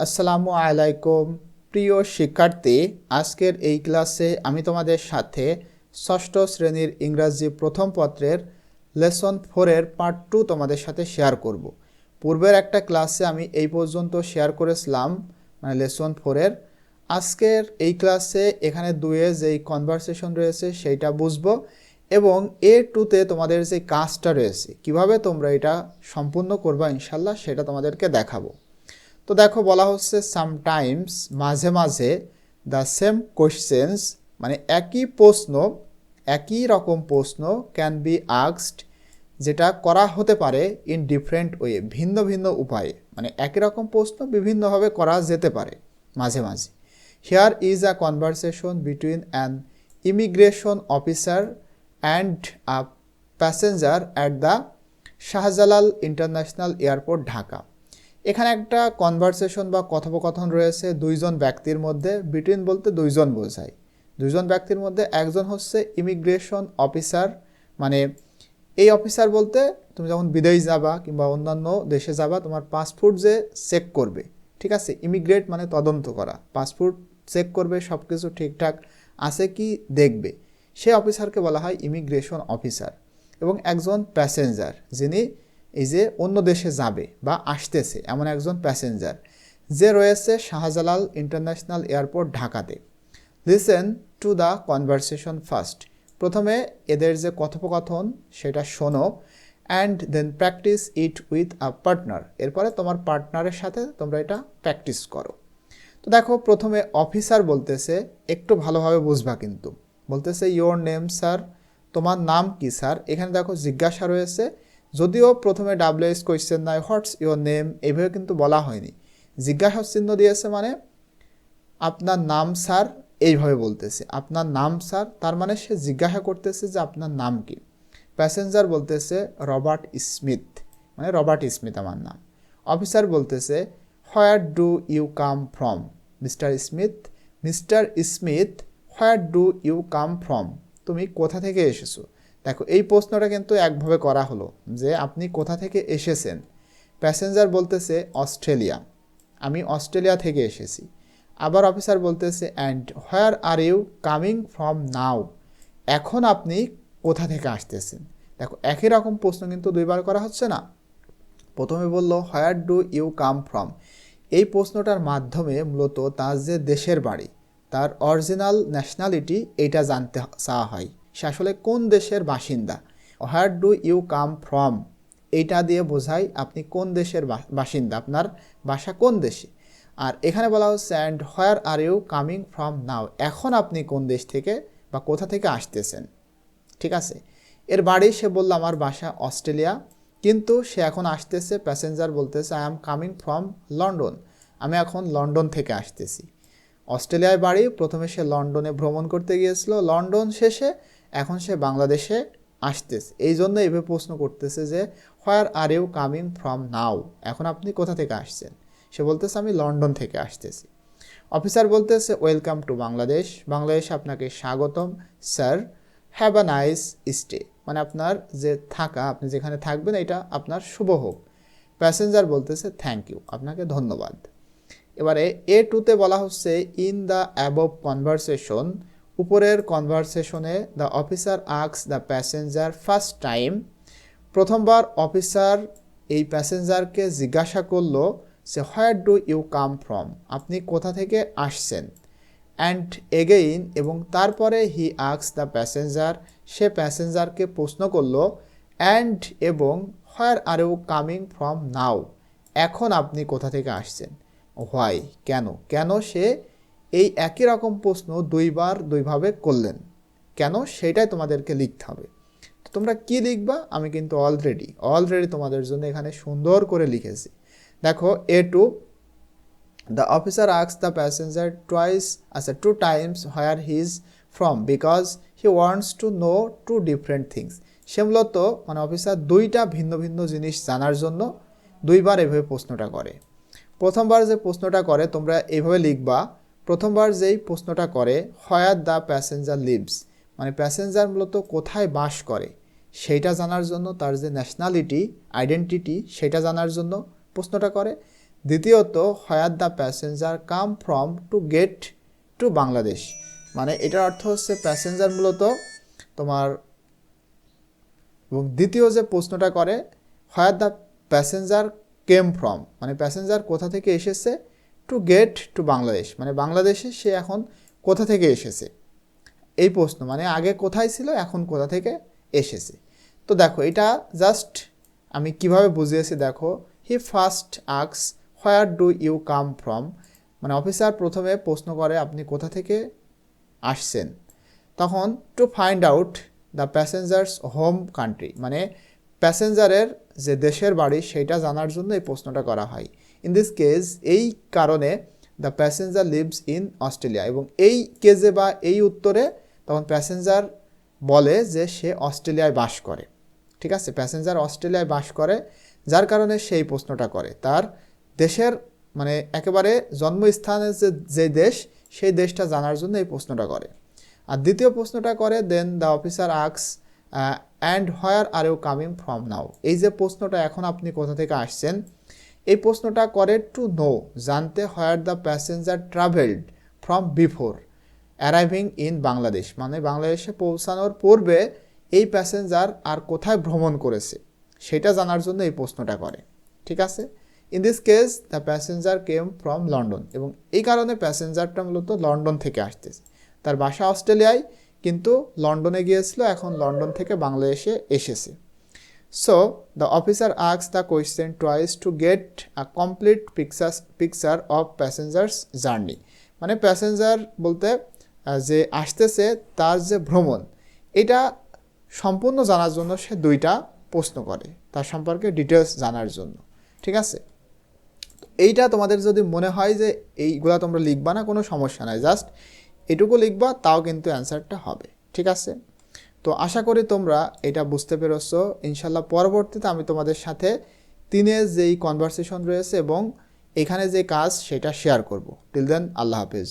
আসসালামু আলাইকুম। প্রিয় শিক্ষার্থী, আজকের এই ক্লাসে আমি তোমাদের সাথে ষষ্ঠ শ্রেণির ইংরাজি প্রথম পত্রের লেসন ফোরের পার্ট টু তোমাদের সাথে শেয়ার করব। পূর্বের একটা ক্লাসে আমি এই পর্যন্ত শেয়ার করেছিলাম মানে লেসন ফোরের। আজকের এই ক্লাসে এখানে দুয়ে যেই কনভারসেশন রয়েছে সেইটা বুঝব এবং এ টুতে তোমাদের যে কাজটা রয়েছে, কীভাবে তোমরা এটা সম্পূর্ণ করবা ইনশাল্লাহ সেটা তোমাদেরকে দেখাবো। তো দেখো বলা হচ্ছে সামটাইমস মাঝে মাঝে দ্য সেম কোশ্চেন্স মানে একই প্রশ্ন, একই রকম প্রশ্ন ক্যান বি আক্সড যেটা করা হতে পারে ইন ডিফারেন্ট ওয়ে ভিন্ন ভিন্ন উপায়ে। মানে একই রকম প্রশ্ন বিভিন্নভাবে করা যেতে পারে মাঝে মাঝে। Here is a conversation between an immigration officer and a passenger at the Shahjalal international airport Dhaka এখানে একটা কনভারসেশন বা কথোপকথন রয়েছে দুইজন ব্যক্তির মধ্যে। বিটুইন বলতে দুইজন বোঝায়। দুইজন ব্যক্তির মধ্যে একজন হচ্ছে ইমিগ্রেশন অফিসার মানে এই অফিসার বলতে তুমি যখন বিদেশ যাবা কিংবা অন্যান্য দেশে যাবা, তোমার পাসপোর্ট যে চেক করবে, ঠিক আছে? ইমিগ্রেট মানে তদন্ত করা। পাসপোর্ট চেক করবে সব কিছু ঠিকঠাক আছে কি দেখবে। সেই অফিসারকে বলা হয় ইমিগ্রেশন অফিসার এবং একজন প্যাসেঞ্জার যিনি এই যে অন্য দেশে যাবে বা আসতেছে এমন একজন প্যাসেঞ্জার যে রয়েছে শাহজালাল ইন্টারন্যাশনাল এয়ারপোর্ট ঢাকাতে। Listen to the conversation first প্রথমে এদের যে কথোপকথন সেটা শোনো and then practice it with a partner এরপরে তোমার পার্টনারের সাথে তোমরা এটা প্র্যাকটিস করো। তো দেখো, প্রথমে অফিসার বলতেছে, একটু ভালোভাবে বুঝবা কিন্তু। বলতেছে ইয়োর নেম স্যার তোমার নাম কি স্যার এখানে দেখো, জিজ্ঞাসা রয়েছে যদিও প্রথমে ডাব্লিউএস কোয়েশ্চেন নাই হোয়াটস ইয়োর নেম এইভাবে কিন্তু বলা হয়নি। জিজ্ঞাসা চিহ্ন দিয়েছে মানে আপনার নাম স্যার এইভাবে বলতেছে। আপনার নাম স্যার তার মানে সে জিজ্ঞাসা করতেছে যে আপনার নাম কি। প্যাসেঞ্জার বলতেছে, রবার্ট স্মিথ। মানে রবার্ট স্মিথ আমার নাম। অফিসার বলতেছে where do you come from mister Smith mister Smith where do you come from তুমি কোথা থেকে এসেছ? দেখো, এই প্রশ্নটা কিন্তু একভাবে করা হলো যে আপনি কোথা থেকে এসেছেন? প্যাসেঞ্জার বলতেছে অস্ট্রেলিয়া। আমি অস্ট্রেলিয়া থেকে এসেছি। আবার অফিসার বলতেছে and where are you coming from now এখন আপনি কোথা থেকে আসতেছেন? দেখো, একই রকম প্রশ্ন কিন্তু দুইবার করা হচ্ছে না। প্রথমে বলল where do you come from এই প্রশ্নটার মাধ্যমে মূলত তার যে দেশের বাড়ি, তার অরিজিনাল ন্যাশনালিটি এইটা জানতে চাওয়া হয়। সে আসলে কোন দেশের বাসিন্দা? Where do you come from এইটা দিয়ে বোঝায় আপনি কোন দেশের বাসিন্দা, আপনার বাসা কোন দেশে? আর এখানে বলা হচ্ছে and where are you coming from now এখন আপনি কোন দেশ থেকে বা কোথা থেকে আসতেছেন? ঠিক আছে? এর বাড়ি সে বলল, আমার বাসা অস্ট্রেলিয়া। কিন্তু সে এখন আসতেছে প্যাসেঞ্জার বলতেছে I am coming from London আমি এখন লন্ডন থেকে আসতেছি। অস্ট্রেলিয়ায় বাড়ি, প্রথমে সে লন্ডনে ভ্রমণ করতে গিয়েছিল। লন্ডন শেষে এখন সে বাংলাদেশে আসতেছে। এই জন্য এভাবে প্রশ্ন করতেছে যে where are you coming from now এখন আপনি কোথা থেকে আসছেন? সে বলতেছে, আমি লন্ডন থেকে আসতেছি। অফিসার বলতেছে ওয়েলকাম টু বাংলাদেশ বাংলাদেশে আপনাকে স্বাগতম sir have a nice stay মানে আপনার যে থাকা, আপনি যেখানে থাকবেন, এটা আপনার শুভ হোক। প্যাসেঞ্জার বলতেছে থ্যাংক ইউ আপনাকে ধন্যবাদ। এবারে এ টুতে বলা হচ্ছে ইন দ্য অ্যাবভ কনভারসেশন উপরের কনভারসেশনে the officer asks the passenger first time. প্রথমবার অফিসার এই প্যাসেঞ্জারকে জিজ্ঞাসা করল সে where do you come from আপনি কোথা থেকে আসছেন? অ্যান্ড এগেইন এবং তারপরে হি আক্স দ্য প্যাসেঞ্জার সে প্যাসেঞ্জারকে প্রশ্ন করল অ্যান্ড এবং where are you coming from now এখন আপনি কোথা থেকে আসছেন? হোয়াই কেন? কেন সে এই একই রকম প্রশ্ন দুইবার দুইভাবে করলেন। কেন? সেটাই তোমাদেরকে লিখতে হবে। তো তোমরা কি লিখবা? আমি কিন্তু অলরেডি অলরেডি তোমাদের জন্য এখানে সুন্দর করে লিখেছি। দেখো a to the officer asks the passenger twice আচ্ছা two times where his from because he wants to know two different things সে মূলত মানে অফিসার দুইটা ভিন্ন ভিন্ন জিনিস জানার জন্য দুইবার এভাবে প্রশ্নটা করে। প্রথমবার যে প্রশ্নটা করে, তোমরা এইভাবে লিখবা প্রথমবার যেই প্রশ্নটা করে হোয়ার দ্য প্যাসেঞ্জার লিভস মানে প্যাসেঞ্জার মূলত কোথায় বাস করে, সেইটা জানার জন্য তার যে ন্যাশনালিটি আইডেন্টিটি সেটা জানার জন্য প্রশ্নটা করে। দ্বিতীয়ত where the passenger come from to get to Bangladesh মানে এটার অর্থ হচ্ছে প্যাসেঞ্জার মূলত তোমার এবং দ্বিতীয় যে প্রশ্নটা করে where the passenger came from মানে প্যাসেঞ্জার কোথা থেকে এসেছে? টু গেট টু বাংলাদেশ মানে বাংলাদেশে সে এখন কোথা থেকে এসেছে? এই প্রশ্ন মানে আগে কোথায় ছিল, এখন কোথা থেকে এসেছে? তো দেখো, এটা জাস্ট আমি কীভাবে বুঝিয়েছি, দেখো he first asks where do you come from মানে অফিসার প্রথমে প্রশ্ন করে, আপনি কোথা থেকে আসছেন? তখন to find out the passengers home country মানে প্যাসেঞ্জারের যে দেশের বাড়ি, সেটা জানার জন্য এই প্রশ্নটা করা হয়। ইন দিস কেস এই কারণে the passenger lives in Australia এবং এই কেজে বা এই উত্তরে তখন প্যাসেঞ্জার বলে যে সে অস্ট্রেলিয়ায় বাস করে। ঠিক আছে? প্যাসেঞ্জার অস্ট্রেলিয়ায় বাস করে, যার কারণে সেই প্রশ্নটা করে। তার দেশের মানে একেবারে জন্মস্থানের যে যে দেশ, সেই দেশটা জানার জন্য এই প্রশ্নটা করে। আর দ্বিতীয় প্রশ্নটা করে then the officer asks and where are you coming from now এই যে প্রশ্নটা এখন আপনি কোথা থেকে আসছেন এই প্রশ্নটা করে টু নো, জানতে where the passenger travelled from before, arriving in Bangladesh মানে বাংলাদেশে পৌঁছানোর পূর্বে এই প্যাসেঞ্জার আর কোথায় ভ্রমণ করেছে, সেটা জানার জন্য এই প্রশ্নটা করে, ঠিক আছে? In this case the passenger came from London এবং এই কারণে প্যাসেঞ্জারটা মূলত লন্ডন থেকে আসতেছে। তার বাসা অস্ট্রেলিয়ায়, কিন্তু লন্ডনে গিয়েছিল, এখন লন্ডন থেকে বাংলাদেশে এসেছে। So the officer asks the question toys to get a complete picture picture of passengers journey মানে প্যাসেঞ্জার বলতে যে আসতেছে তার যে ভ্রমণ, এটা সম্পূর্ণ জানার জন্য সে দুইটা প্রশ্ন করে, তার সম্পর্কে ডিটেলস জানার জন্য। ঠিক আছে? এইটা তোমাদের যদি মনে হয় যে এইগুলা তোমরা লিখবা না, কোনো সমস্যা নাই জাস্ট এটুকু লিখবা, তাও কিন্তু অ্যান্সারটা হবে। ঠিক আছে? তো আশা করি তোমরা এটা বুঝতে পেরেছ। ইনশাল্লাহ পরবর্তীতে আমি তোমাদের সাথে তিনের যেই কনভারসেশন রয়েছে এবং এখানে যে কাজ সেটা শেয়ার করব। টিল দেন আল্লাহ হাফেজ।